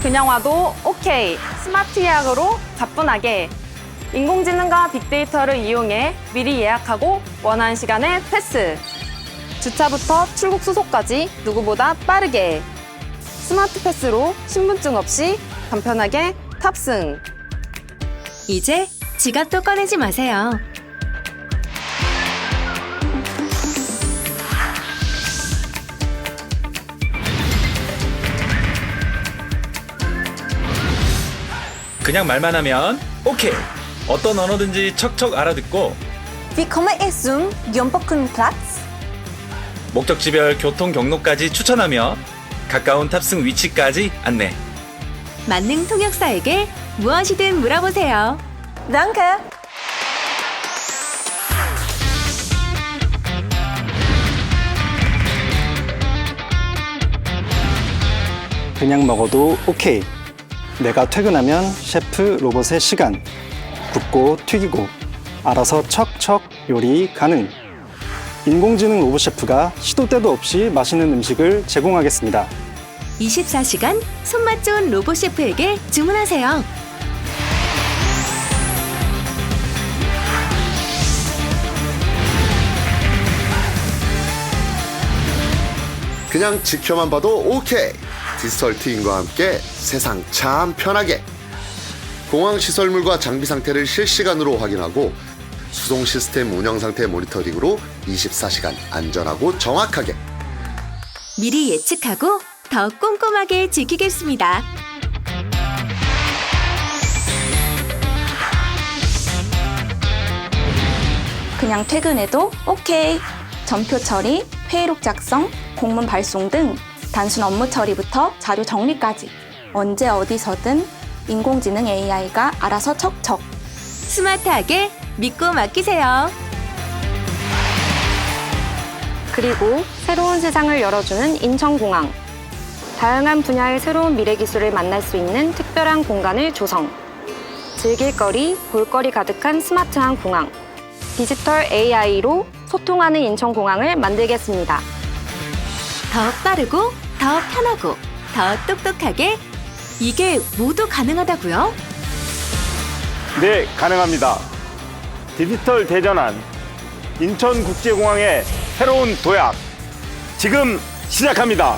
그냥 와도 오케이. 스마트 예약으로 가뿐하게. 인공지능과 빅데이터를 이용해 미리 예약하고 원하는 시간에 패스. 주차부터 출국 수속까지 누구보다 빠르게. 스마트 패스로 신분증 없이 간편하게 탑승. 이제 지갑도 꺼내지 마세요. 그냥 말만 하면 오케이. 어떤 언어든지 척척 알아듣고 Wie komme ich zum Gyeongbokgung-Platz? 목적지별 교통 경로까지 추천하며 가까운 탑승 위치까지 안내. 만능 통역사에게 무엇이든 물어보세요. Danke. 그냥 먹어도 오케이. 내가 퇴근하면 셰프 로봇의 시간. 굽고 튀기고 알아서 척척 요리 가능. 인공지능 로봇 셰프가 시도 때도 없이 맛있는 음식을 제공하겠습니다. 24시간 손맛 좋은 로봇 셰프에게 주문하세요. 그냥 지켜만 봐도 오케이. 디지털 트윈과 함께 세상 참 편하게. 공항 시설물과 장비 상태를 실시간으로 확인하고 수송 시스템 운영 상태 모니터링으로 24시간 안전하고 정확하게. 미리 예측하고 더 꼼꼼하게 지키겠습니다. 그냥 퇴근해도 오케이. 전표 처리, 회의록 작성, 공문 발송 등 단순 업무 처리부터 자료 정리까지 언제 어디서든 인공지능 AI가 알아서 척척 스마트하게 믿고 맡기세요. 그리고 새로운 세상을 열어주는 인천공항. 다양한 분야의 새로운 미래 기술을 만날 수 있는 특별한 공간을 조성. 즐길 거리, 볼거리 가득한 스마트한 공항. 디지털 AI로 소통하는 인천공항을 만들겠습니다. 더 빠르고 더 편하고 더 똑똑하게 이게 모두 가능하다고요? 네, 가능합니다. 디지털 대전환 인천국제공항의 새로운 도약 지금 시작합니다.